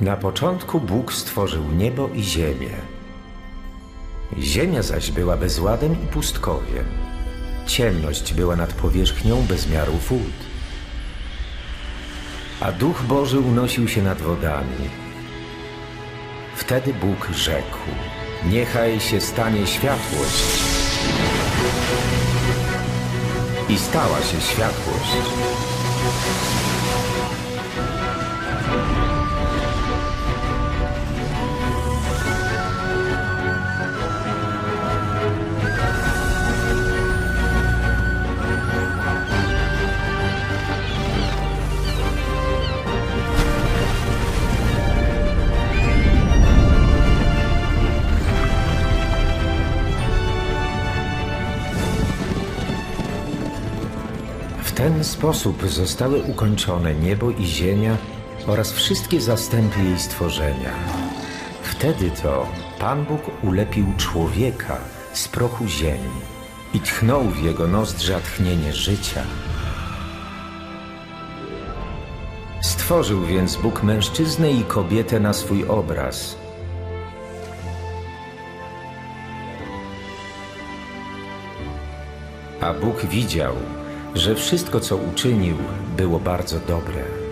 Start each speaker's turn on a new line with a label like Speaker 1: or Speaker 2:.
Speaker 1: Na początku Bóg stworzył niebo i ziemię. Ziemia zaś była bezładem i pustkowiem. Ciemność była nad powierzchnią bezmiaru wód. A Duch Boży unosił się nad wodami. Wtedy Bóg rzekł: Niechaj się stanie światłość. I stała się światłość. W ten sposób zostały ukończone niebo i ziemia oraz wszystkie zastępy jej stworzenia. Wtedy to Pan Bóg ulepił człowieka z prochu ziemi i tchnął w jego nozdrza tchnienie życia. Stworzył więc Bóg mężczyznę i kobietę na swój obraz. A Bóg widział, że wszystko, co uczynił, było bardzo dobre.